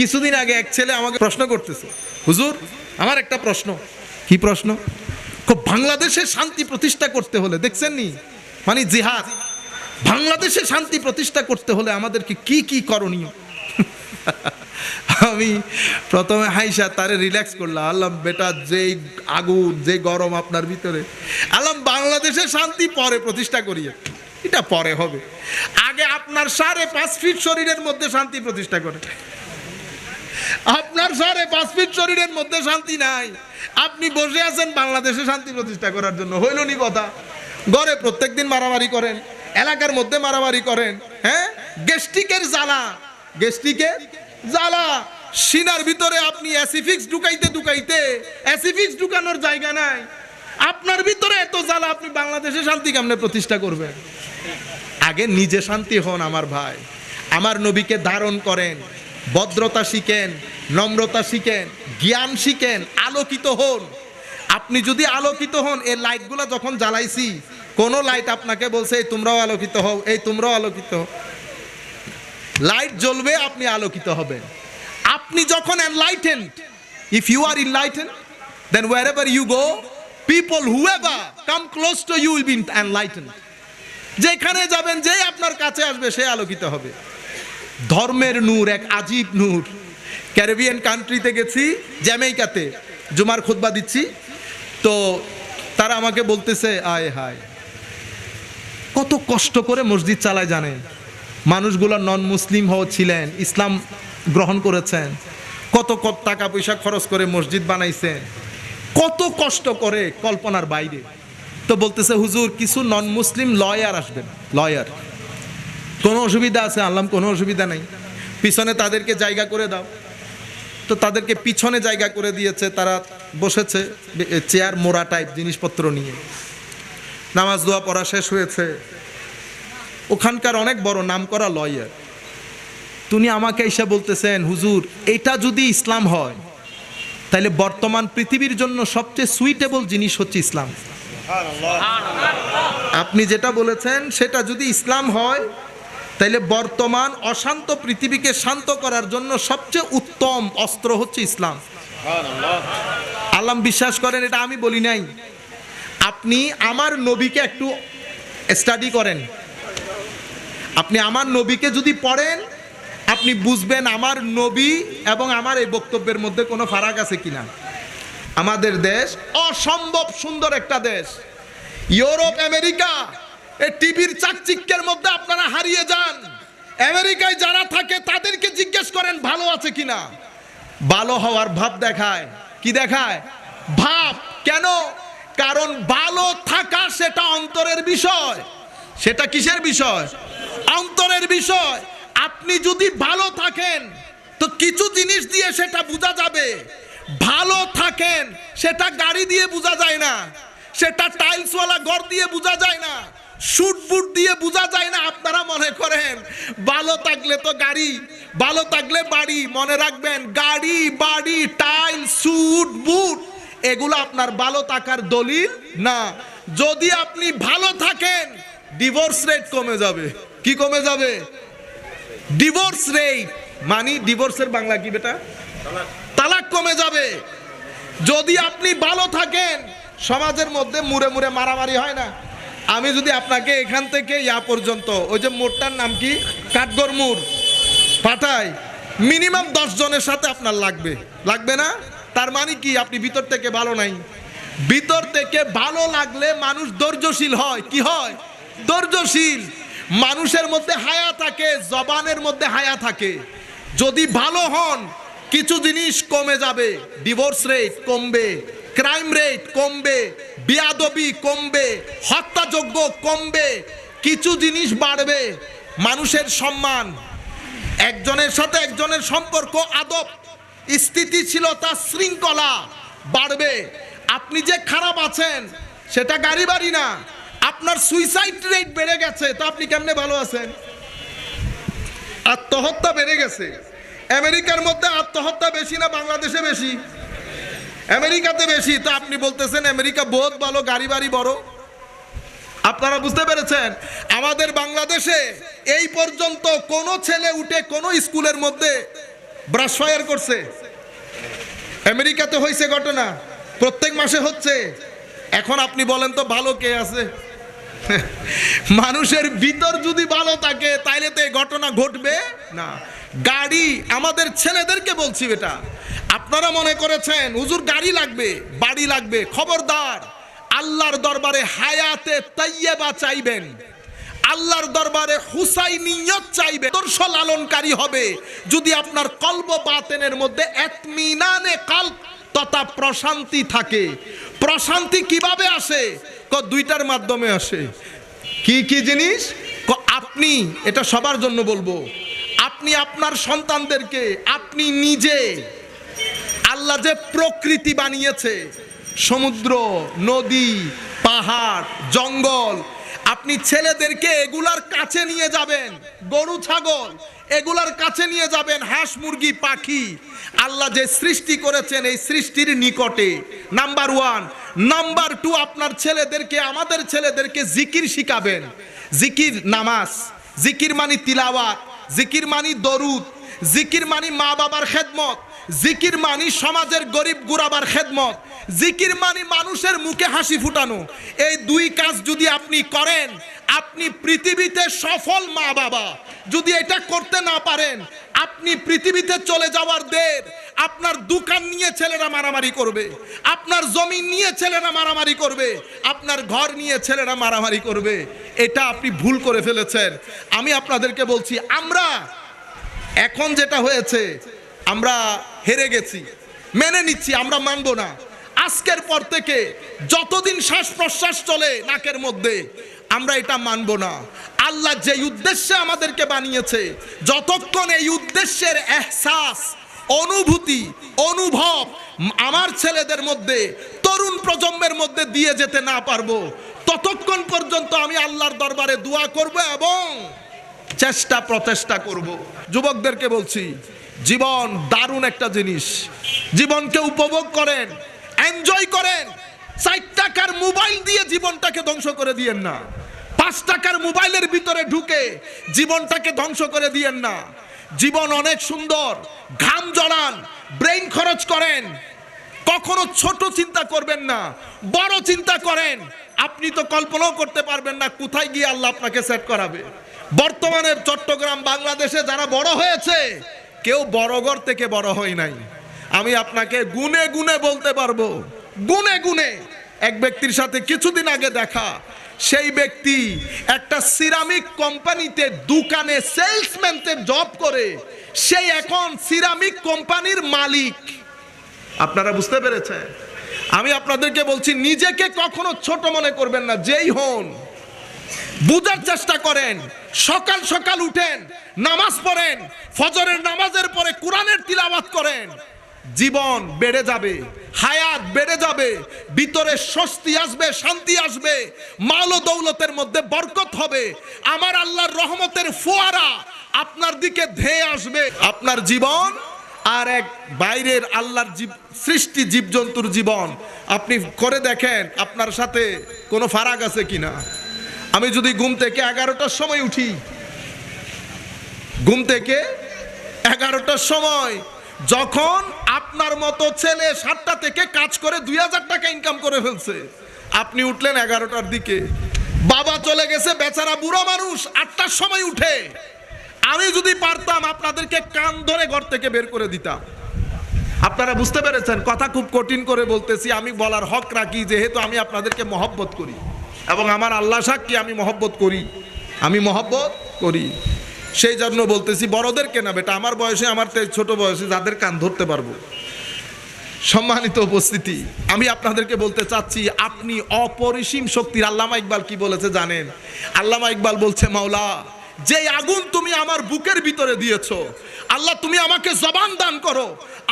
কিছুদিন আগে এক ছেলে আমাকে প্রশ্ন করতেছে, হুজুর, আমার একটা প্রশ্ন। কি প্রশ্ন? খুব বাংলাদেশে শান্তি প্রতিষ্ঠা করতে হলে, দেখছেন নি? মানে জিহাদ। বাংলাদেশে শান্তি প্রতিষ্ঠা করতে হলে আমাদেরকে কি কি করণীয়? আমি প্রথমে হাইসা তারে রিল্যাক্স করলাম। আল্লাহ, বেটা, যেই আগুন যে গরম আপনার ভিতরে। আল্লাহ, বাংলাদেশে শান্তি পরে প্রতিষ্ঠা করিয়ে এটা পরে হবে। আগে আপনার সাড়ে পাঁচ ফিট শরীরের মধ্যে শান্তি প্রতিষ্ঠা করে আপনার সাড়ে পাঁচ ফিট শরীরের মধ্যে শান্তি নাই। আপনি বসে আছেন বাংলাদেশে শান্তি প্রতিষ্ঠা করার জন্য। হইল নি কথা। গড়ে প্রত্যেকদিন মারামারি করেন, এলাকার মধ্যে মারামারি করেন হ্যাঁ? গেস্টিকের জ্বালা। গেস্টিকের জ্বালা। সিনার ভিতরে আপনি অ্যাসিফিক্স ঢুকাইতে ঢুকাইতে, অ্যাসিফিক্স ঢুকানোর জায়গা নাই। আপনার ভিতরে এত জ্বালা, আপনি বাংলাদেশে শান্তি কেমনে প্রতিষ্ঠা করবেন? আগে নিজে শান্তি হন আমার ভাই। আমার নবীকে ধারণ করেন। ভদ্রতা শিখেন, নম্রতা শিখেন, জ্ঞান শিখেন, আলোকিত হন। আপনি যদি আলোকিত হন, এই লাইটগুলো যখন জ্বালাইছি, কোন লাইট আপনাকে বলছে, এই তোমরাও আলোকিত হও, এই তোমরাও আলোকিত হও। লাইট জ্বলবে, আপনি আলোকিত হবেন। আপনি যখন enlighten if you are enlighten then wherever you go people whoever come close to you will be enlighten যেখানে যাবেন যে আপনার কাছে আসবে, সে আলোকিত হবে। ধর্মের নূর, এক আজীব নূর। ক্যারিবিয়ান কান্ট্রিতে গেছি, জ্যামাইকাতে। জুমার খুতবা দিচ্ছি। তো তারা আমাকে বলতেছে, আয়, হায়। কত কষ্ট করে মসজিদ চালায় জানেন। মানুষগুলো নন মুসলিম হওয়া ছিলেন, ইসলাম গ্রহণ করেছেন। কত কত টাকা পয়সা খরচ করে মসজিদ বানাইছেন। কত কষ্ট করে কল্পনার বাইরে। তো বলতেছে, হুজুর, কিছু নন মুসলিম লয়ার আসবেন লয়ার কোনো অসুবিধা আছে? আনলাম কোনো অসুবিধা নাই। পিছনে তাদেরকে জায়গা করে দাও। তো তাদেরকে পিছনে জায়গা করে দিয়েছে তারা বসেছে চেয়ার মোড়া টাইপ জিনিসপত্র নিয়ে। নামাজ দোয়া পড়া শেষ হয়েছে। ওখানকার অনেক বড় নামকরা লয়ার তুমি আমাকে এসে বলতেছেন হুজুর এটা যদি ইসলাম হয় তাহলে বর্তমান পৃথিবীর জন্য সবচেয়ে সুইটেবল জিনিস হচ্ছে ইসলাম। আপনি যেটা বলেছেন সেটা যদি ইসলাম হয় তাইলে বর্তমান অশান্ত পৃথিবীকে শান্ত করার জন্য সবচেয়ে উত্তম অস্ত্র হচ্ছে ইসলাম। আল্লাহ বিশ্বাস করেন, এটা আমি বলি নাই। আপনি আমার নবীকে একটু স্টাডি করেন। আপনি আমার নবীকে যদি পড়েন, আপনি বুঝবেন আমার নবী এবং আমার এই বক্তব্যের মধ্যে কোনো ফারাক আছে কিনা। আমাদের দেশ অসম্ভব সুন্দর একটা দেশ। ইউরোপ, আমেরিকা টিভির চাকচিক্যের মধ্যে আপনারা হারিয়ে যান। আমেরিকায় যারা থাকে, তাদেরকে জিজ্ঞেস করেন, ভালো আছে কিনা ভালো হওয়ার ভাব দেখায়। কি দেখায়? ভাব। কেন? কারণ ভালো থাকা সেটা অন্তরের বিষয়। সেটা কিসের বিষয়? অন্তরের বিষয়। আপনি যদি ভালো থাকেন, তো কিছু জিনিস দিয়ে সেটা বোঝা যাবে। ভালো থাকেন, সেটা গাড়ি দিয়ে বোঝা যায় না। সেটা টাইলসওয়ালা ঘর দিয়ে বোঝা যায় না। বুট দিয়ে বোঝা যায় না, আপনারা মনে করেন, ভালো থাকলে তো গাড়ি, ভালো থাকলে বাড়ি, মনে রাখবেন, গাড়ি, বাড়ি, টাইল শুট বুট, এগুলো আপনার ভালো থাকার দলিল না। যদি আপনি ভালো থাকেন ডিভোর্স রেট কমে যাবে। কি কমে যাবে? ডিভোর্স রেট মানে ডিভোর্সের বাংলা কি বেটা? তালাক কমে যাবে। যদি আপনি ভালো থাকেন, সমাজের মধ্যে মুড়ে মুড়ে মারামারি হয় না। আমি যদি আপনাকে এখান থেকে ইয়া পর্যন্ত, ওই যে মোড়টার নাম কি? কাঠগড় মোড় পাঠাই, মিনিমাম দশ জনের সাথে আপনার লাগবে। লাগবে না? তার মানে কি? আপনি ভিতর থেকে ভালো নাই। ভিতর থেকে ভালো লাগলে মানুষ ধৈর্যশীল হয়। কি হয়? ধৈর্যশীল। মানুষের মধ্যে হায়া থাকে, জবানের মধ্যে হায়া থাকে। যদি ভালো হন, কিছু জিনিস কমে যাবে ডিভোর্স রেট কমবে। ক্রাইম রেট কমবে, বিয়াদবি কমবে হত্যাযোগ্য কমবে, কিছু জিনিস বাড়বে, মানুষের সম্মান, একজনের সাথে একজনের সম্পর্ক আদব, স্থিতিশীলতা, শৃঙ্খলা বাড়বে। আপনি যে খারাপ আছেন, সেটা গাড়ি বাড়ি না। আপনার সুইসাইড রেট বেড়ে গেছে, তো আপনি কেমনে ভালো আছেন? আত্মহত্যা বেড়ে গেছে। আমেরিকার মধ্যে আত্মহত্যা বেশি না, বাংলাদেশে বেশি। আমেরিকাতে বেশি, তো আপনি বলতেছেন আমেরিকা বহুত ভালো, গাড়ি বাড়ি বড়। আপনারা বুঝতে পেরেছেন? আমাদের বাংলাদেশে এই পর্যন্ত কোনো ছেলে উঠে কোনো স্কুলের মধ্যে ব্রাশ ফায়ার করছে। আমেরিকাতে হয়েছে ঘটনা, প্রত্যেক মাসে হচ্ছে। এখন আপনি বলেন তো ভালো কে আছে? মানুষের ভিতর যদি ভালো থাকে, তাইলে তো এই ঘটনা ঘটবে না। গাড়ি আমাদের ছেলেদেরকে বলছি এটা। আপনারা মনে করেছেন, হুজুর গাড়ি লাগবে, বাড়ি লাগবে, খবরদার। আল্লাহর দরবারে হায়াতে তাইয়েবা চাইবেন। আল্লাহর দরবারে হুসাইনিয়ত চাইবে দর্শ লালনকারী হবে। যদি আপনার কল্ব বাতেনের মধ্যে এতমিনানে কাল্প তথা প্রশান্তি থাকে। প্রশান্তি কীভাবে আসে? ক, দুইটার মাধ্যমে আসে। কি কি জিনিস? আপনি, এটা সবার জন্য বলব। আপনি আপনার সন্তানদেরকে, আপনি নিজে আল্লাহ যে প্রকৃতি বানিয়েছে, সমুদ্র, নদী, পাহাড়, জঙ্গল, আপনি ছেলেদেরকে এগুলার কাছে নিয়ে যাবেন, গরু, ছাগল, এগুলার কাছে নিয়ে যাবেন, হাঁস, মুরগি, পাখি। আল্লাহ যে সৃষ্টি করেছেন এই সৃষ্টির নিকটে, নাম্বার ওয়ান। নাম্বার টু, আপনার ছেলেদেরকে, আমাদের ছেলেদেরকে জিকির শিখাবেন। জিকির নামাজ, জিকির মানি তিলাওয়াত। জিকির মানি দরুদ, জিকির মানি মা বাবার খেদমত, জিকির মানি সমাজের গরিব গুরাবার খেদমত, জিকির মানি মানুষের মুখে হাসি ফুটানো। এই দুই কাজ যদি আপনি করেন, আপনি পৃথিবীতে সফল মা বাবা। যদি এটা করতে না পারেন, আপনি পৃথিবীতে চলে যাওয়ার দের। আপনার দোকান নিয়ে ছেলেরা মারামারি করবে, আপনার জমি নিয়ে ছেলেরা মারামারি করবে, আপনার ঘর নিয়ে ছেলেরা মারামারি করবে। এটা আপনি ভুল করে ফেলেছেন। আমি আপনাদেরকে বলছি, আমরা এখন যেটা হয়েছে, আমরা হেরে গেছি, মেনে নিচ্ছি, আমরা মানব না। আজকের পর থেকে যতদিন শ্বাস প্রশ্বাস চলে নাকের মধ্যে, আমরা এটা মানব না। আল্লাহ যে উদ্দেশ্যে আমাদেরকে বানিয়েছে, যতক্ষণ এই উদ্দেশ্যের এহসাস, অনুভূতি, অনুভব আমার ছেলেদের মধ্যে, তরুণ প্রজন্মের মধ্যে দিয়ে যেতে না পারব ততক্ষণ পর্যন্ত আমি আল্লাহর দরবারে দোয়া করব এবং চেষ্টা প্রচেষ্টা করব। যুবকদেরকে বলছি, জীবন দারুণ একটা জিনিস। জীবনকে উপভোগ করেন এনজয় করেন। চার টাকার মোবাইল দিয়ে জীবনটাকে ধ্বংস করে দিয়েন না। পাঁচ টাকার মোবাইলের ভিতরে ঢুকে জীবনটাকে ধ্বংস করে দিয়েন না। জীবন অনেক সুন্দর, ঘাম জড়ান, ব্রেইন খরচ করেন কখনো ছোট চিন্তা করবেন না, বড় চিন্তা করেন। আপনি তো কল্পনাও করতে পারবেন না কোথায় গিয়ে আল্লাহ আপনাকে সেট করাবে। বর্তমানের চট্টগ্রাম, বাংলাদেশে যারা বড় হয়েছে, কেউ বড়গর থেকে বড় হয় নাই। আমি আপনাকে গুনে গুনে বলতে পারব, গুনে গুনে। এক ব্যক্তির সাথে কিছুদিন আগে দেখা, সেই ব্যক্তি একটা সিরামিক কোম্পানিতে দোকানে সেলসম্যানতে জব করে। সেই এখন সিরামিক কোম্পানির মালিক। আপনারা বুঝতে পেরেছেন? আমি আপনাদেরকে বলছি, নিজেকে কখনো ছোট মনে করবেন না, যেই হন। বুঝার চেষ্টা করেন, সকাল সকাল উঠেন, নামাজ পড়েন, ফজরের নামাজের পরে কোরআনের তিলাবাত করেন। জীবন বেড়ে যাবে, হায়াত বেড়ে যাবে, ভিতরে স্বস্তি আসবে, শান্তি আসবে, মাল ও দৌলতের মধ্যে বরকত হবে। আমার আল্লাহর রহমতের ফোয়ারা আপনার দিকে ধেয়ে আসবে। আপনার জীবন আর এক বাইরের আল্লাহর জীব সৃষ্টি জীবজন্তুর জীবন। আপনি করে দেখেন আপনার সাথে কোনো ফারাক আছে কিনা। আমি যদি ঘুম থেকে এগারোটার সময় উঠি, ঘুম থেকে এগারোটার সময় যখন আপনার মতো ছেলে সাতটা থেকে কাজ করে দুই হাজার টাকা ইনকাম করে ফেলছে, আপনি উঠলেন এগারোটার দিকে। বাবা চলে গেছে, বেচারা বুড়ো মানুষ আটটার সময় উঠে। আমি যদি পারতাম, আপনাদেরকে কান ধরে ঘর থেকে বের করে দিতাম। আপনারা বুঝতে পেরেছেন, কথা খুব কঠিন করে বলতেছি, আমি বলার হক রাখি, যেহেতু আমি আপনাদেরকে মহব্বত করি। এবং আমার আল্লাহ সাক্ষী আমি মহব্বত করি। আমি মহব্বত করি। সেই জন্য বলতেছি বড়দেরকে না বেটা, আমার বয়সে, আমার ছোট বয়সে যাদের কান ধরতে পারব। সম্মানিত উপস্থিতি, আমি আপনাদেরকে বলতে চাচ্ছি, আপনি অপরিসীম শক্তির আল্লামা ইকবাল কি বলেছে জানেন? আল্লামা ইকবাল বলছে, মাওলা যে আগুন তুমি আমার বুকের ভিতরে দিয়েছ, আল্লাহ তুমি আমাকে জবান দান করো।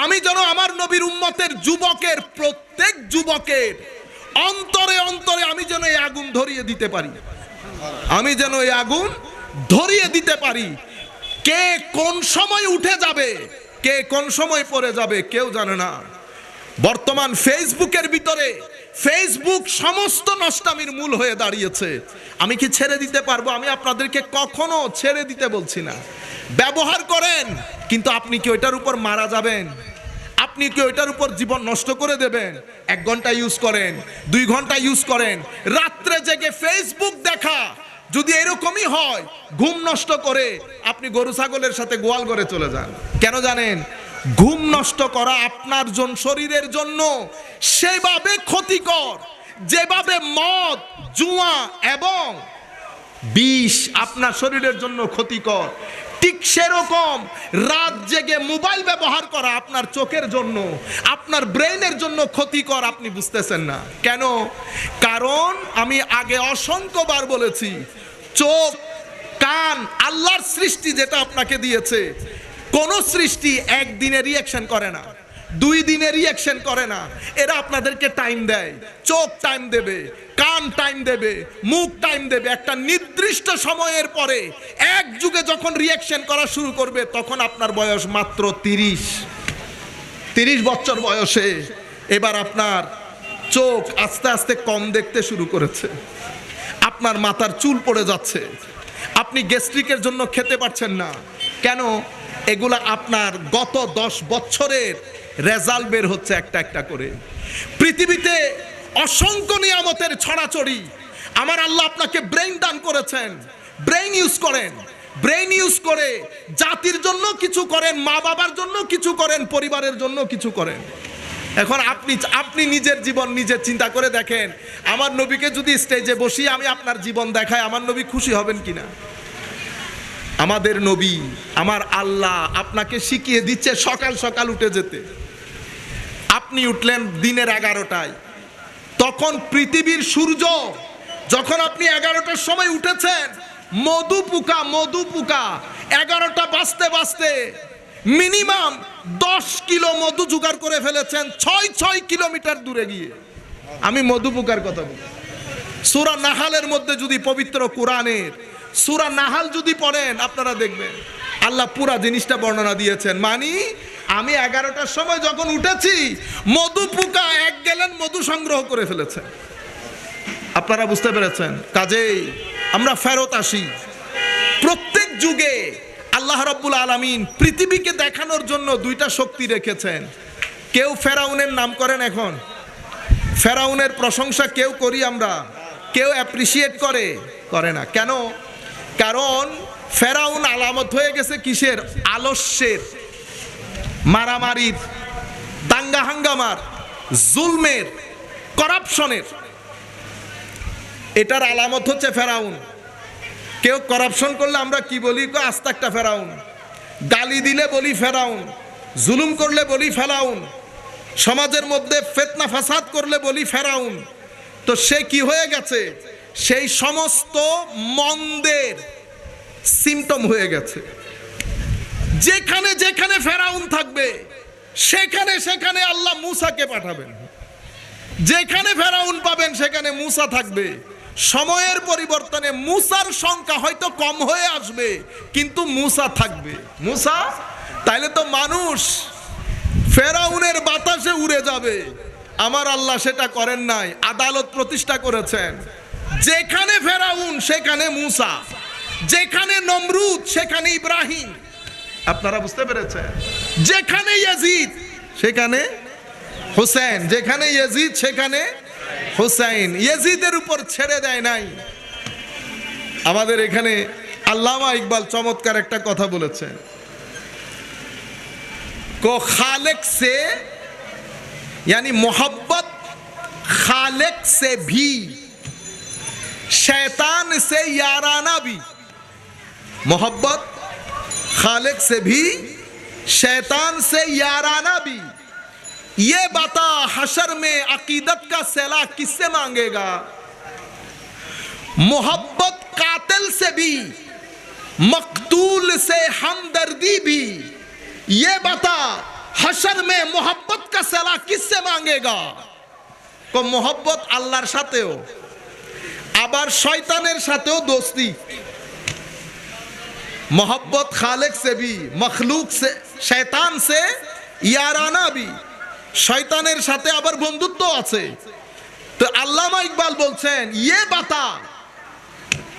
আমি যেন আমার নবীর উম্মতের যুবকের প্রত্যেক যুবকের অন্তরে অন্তরে আমি যেন এই আগুন ধরিয়ে দিতে পারি। আমি যেন এই আগুন ধরিয়ে দিতে পারি। কে কোন সময় উঠে যাবে, কে কোন সময় পড়ে যাবে কেউ জানে না। বর্তমান ফেসবুকের ভিতরে ফেসবুক সমস্ত নষ্টামির মূল হয়ে দাঁড়িয়েছে। আমি কি ছেড়ে দিতে পারব? আমি আপনাদেরকে কখনো ছেড়ে দিতে বলছি না। ব্যবহার করেন, কিন্তু আপনি কি ওইটার উপর মারা যাবেন? আপনি কি ওইটার উপর জীবন নষ্ট করে দেবেন? এক ঘণ্টা ইউজ করেন, দুই ঘণ্টা ইউজ করেন। রাত্রে জেগে ফেসবুক দেখা, যদি এরকমই হয়, ঘুম নষ্ট করে আপনি গরু ছাগলের সাথে গোয়াল করে চলে যান। কেন জানেন? ঘুম নষ্ট করা আপনার জন শরীরের জন্য সেভাবে ক্ষতিকর, যেভাবে মদ, জুয়া এবং বিষ আপনার শরীরের জন্য ক্ষতিকর। ঠিক সেরকম রাত জেগে মোবাইল ব্যবহার করা আপনার চোখের জন্য, আপনার ব্রেইনের জন্য ক্ষতিকর আপনি বুঝতেছেন না। কেন? কারণ আমি আগে অসংখ্যবার বলেছি, চোখ, কান আল্লাহর সৃষ্টি যেটা আপনাকে দিয়েছে কোন সৃষ্টি একদিনে রিয়াকশন করে না, দুই দিনে রিয়াকশন করে না। এরা আপনাদেরকে টাইম দেয়, চোখ টাইম দেবে, কান টাইম দেবে, মুখ টাইম দেবে। একটা নির্দিষ্ট সময়ের পরে এক যুগে যখন রিয়াকশন করা শুরু করবে, তখন আপনার বয়স মাত্র তিরিশ। তিরিশ বছর বয়সে এবার আপনার চোখ আস্তে আস্তে কম দেখতে শুরু করেছে। আপনার মাথার চুল পড়ে যাচ্ছে। আপনি গ্যাস্ট্রিকের জন্য খেতে পারছেন না। কেন? এগুলা আপনার গত দশ বছরের রেজাল্ট বের হচ্ছে একটা একটা করে। পৃথিবীতে অসংখ্য নিয়ামতের ছড়াছড়ি। আমার আল্লাহ আপনাকে ব্রেইন দান করেছেন, ব্রেইন ইউজ করেন, ব্রেইন ইউজ করে জাতির জন্য কিছু করেন, মা বাবার জন্য কিছু করেন, পরিবারের জন্য কিছু করেন। এখন আপনি আপনি নিজের জীবন নিজে চিন্তা করে দেখেন, আমার নবীকে যদি স্টেজে বসিয়ে আমি আপনার জীবন দেখাই আমার নবী খুশি হবেন কিনা? আমাদের নবী, আমার আল্লাহ আপনাকে শিখিয়ে দিচ্ছে সকাল সকাল উঠে যেতে। আপনি উঠলেন দিনের এগারোটায়। তখন পৃথিবীর সূর্য, যখন আপনি এগারোটার সময় উঠেছেন, মধু পোকা মধু পোকা, এগারোটা বাজতে বাজতে মিনিমাম দশ কিলো মধু জোগাড় করে ফেলেছেন, ছয় ছয় কিলোমিটার দূরে গিয়ে। আমি মধু পোকার কথা বলি সুরা নাহালের মধ্যে যদি পবিত্র কোরআনের সুরা নাহাল যদি পড়েন, আপনারা দেখবেন। আল্লাহ পুরা জিনিসটা বর্ণনা দিয়েছেন। মানি, আমি এগারোটার সময় যখন উঠেছি, মধু পোকা এক গেলেন মধু সংগ্রহ করে ফেলেছে। আপনারা বুঝতে পেরেছেন? কাজেই আমরা ফেরত আসি। প্রত্যেক যুগে আল্লাহ রব্বুল আলমিন পৃথিবীকে দেখানোর জন্য দুইটা শক্তি রেখেছেন। কেউ ফেরাউনের নাম করেন এখন। ফেরাউনের প্রশংসা কেউ করি আমরা। কেউ অ্যাপ্রিসিয়েট করে করে না। কেন? কারণ ফেরাউন আলামত হয়ে গেছে কিসের? আলস্যের, মারামারির, দাঙ্গা হাঙ্গামার, জুলমের, করাপশনের। এটার আলামত হচ্ছে ফেরাউন। কেউ করাপশন করলে আমরা কি বলি? আস্তা একটা ফেরাউন। গালি দিলে বলি ফেরাউন, জুলুম করলে বলি ফেরাউন, সমাজের মধ্যে ফেতনা ফাসাদ করলে বলি ফেরাউন। তো সে কি হয়ে গেছে? সেই সমস্ত মন্দের সিমটম হয়ে গেছে। যেখানে যেখানে ফেরাউন থাকবে, সেখানে সেখানে আল্লাহ মুসাকে পাঠাবেন। যেখানে ফেরাউন পাবেন, সেখানে মুসা থাকবে। সময়ের পরিবর্তনে মুসার সংখ্যা হয়তো কম হয়ে আসবে, কিন্তু মুসা থাকবে। মুসা, তাইলে তো মানুষ ফেরাউনের বাতাসে উড়ে যাবে। আমার আল্লাহ সেটা করেন নাই, আদালত প্রতিষ্ঠা করেছেন। যেখানে ফেরাউন সেখানে মুসা যেখানে নমরুদ সেখানে ইব্রাহিম আপনারা বুঝতে পেরেছেন যেখানে ইয়াজিদ সেখানে হোসেন যেখানে ইয়াজিদ সেখানে হোসেন ইয়াজিদের উপর ছেড়ে দেয় নাই আমাদের এখানে আল্লামা ইকবাল চমৎকার একটা কথা বলেছেন को खालिक से यानी मोहब्बत खालिक से भी शैतान से याराना भी, मोहब्बत खालिक से भी, शैतान से याराना भी। ये बता हशर में अकीदत का सैला किससे मांगेगा? मोहब्बत कातिल से भी, मकतूल से हमदर्दी भी। ये बता हशर में मोहब्बत का सैला किससे मांगेगा? को मोहब्बत अल्लाहर साथ हो। আবার শয়তানের সাথেও দোস্তি मोहब्बत खालिक से भी मखलूक से शैतान से ইয়ারানা বি শয়তানের সাথে আবার বন্ধুত্ব আছে তো আল্লামা ইকবাল বলছেন ইয়ে বাতা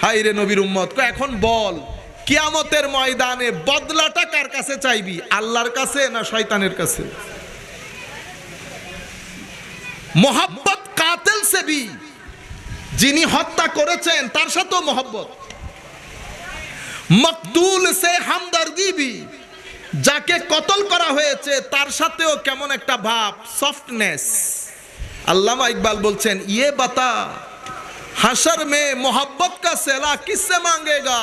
হাই রে নবীর উম্মত কো এখন বল কিয়ামতের ময়দানে বদলাটা কার কাছে চাইবি আল্লাহর কাছে না শয়তানের কাছে মোহাব্বত কাতেল সেবি যিনি হত্যা করেছেন, তার সাথেও মোহাব্বত। মকদুল সে হামদর্দি বি যাকে কতল করা হয়েছে, তার সাথেও কেমন একটা ভাব সফটনেস আল্লামা ইকবাল বলছেন ইয়ে বাতা হাসর মে মোহাব্বত কা সেলা কিসে মাঙ্গেগা?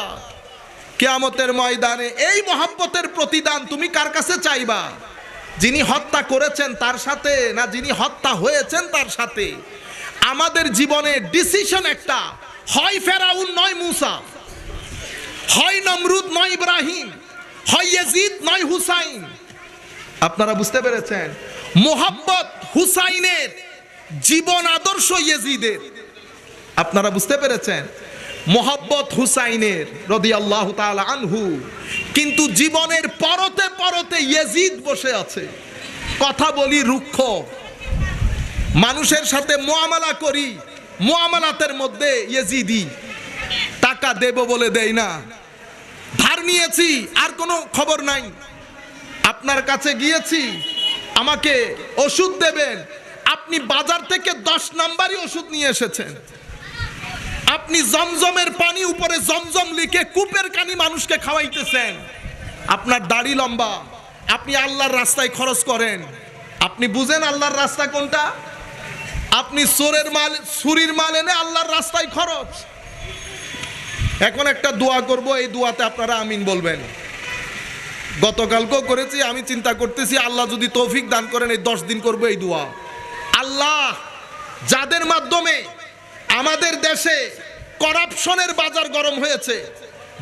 কেয়ামতের ময়দানে এই মোহাব্বতের প্রতিদান তুমি কার কাছে চাইবা? যিনি হত্যা করেছেন, তার সাথে, না যিনি হত্যা হয়েছেন, তার সাথে। আমাদের জীবনে ডিসিশন একটা। হয় ফেরাউন, নয় মুসা। হয় নমরুদ, নয় ইব্রাহিম। হয় ইয়াজিদ, নয় হুসাইন। আপনারা বুঝতে পেরেছেন? মোহাব্বত হুসাইনের জীবন আদর্শ ইয়েজিদের। আপনারা বুঝতে পেরেছেন? মোহাব্বত হুসাইনের রদি আল্লাহ আনহু কিন্তু জীবনের পরতে পরতে ইয়েজিদ বসে আছে। কথা বলি রুক্ষ। মানুষের সাথে মোয়ামালা করি, মোয়ামালাতের মধ্যে ইয়েজিদি, টাকা দেব বলে দেই না। ধার নিয়েছি, আর কোনো খবর নাই। আপনার কাছে গিয়েছি, আমাকে ওষুধ দেবেন। আপনি বাজার থেকে দশ নাম্বারই ওষুধ নিয়ে এসেছেন। আপনি জমজমের পানি উপরে জমজম লিখে কূপের কানি মানুষকে খাওয়াইতেছেন। আপনার দাড়ি লম্বা। আপনি আল্লাহর রাস্তায় খরচ করেন। আপনি বুঝেন আল্লাহর রাস্তা কোনটা? আপনি সোরের মাল সুরির মাল এনে আল্লাহর রাস্তায় খরচ। এখন একটা দোয়া করব, এই দোয়াতে আপনারা আমিন বলবেন। গতকালকেও করেছি, আমি চিন্তা করতেছি, আল্লাহ যদি তৌফিক দান করেন, এই দশ দিন করব এই দোয়া। আল্লাহ যাদের মাধ্যমে আমাদের দেশে করাপশনের বাজার গরম হয়েছে,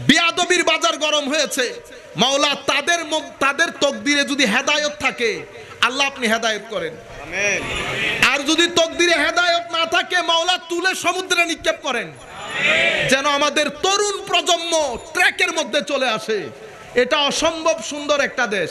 বিয়াদবির বাজার গরম হয়েছে, মাওলা, তাদের তাদের তকদিরে যদি হেদায়ত থাকে আল্লাহ আপনি হেদায়ত করেন। আর যদি তকদিরে হেদায়ত না থাকে মাওলা তুলে সমুদ্রে নিক্ষেপ করেন। যেন আমাদের তরুণ প্রজন্ম ট্র্যাকের মধ্যে চলে আসে। এটা অসম্ভব সুন্দর একটা দেশ।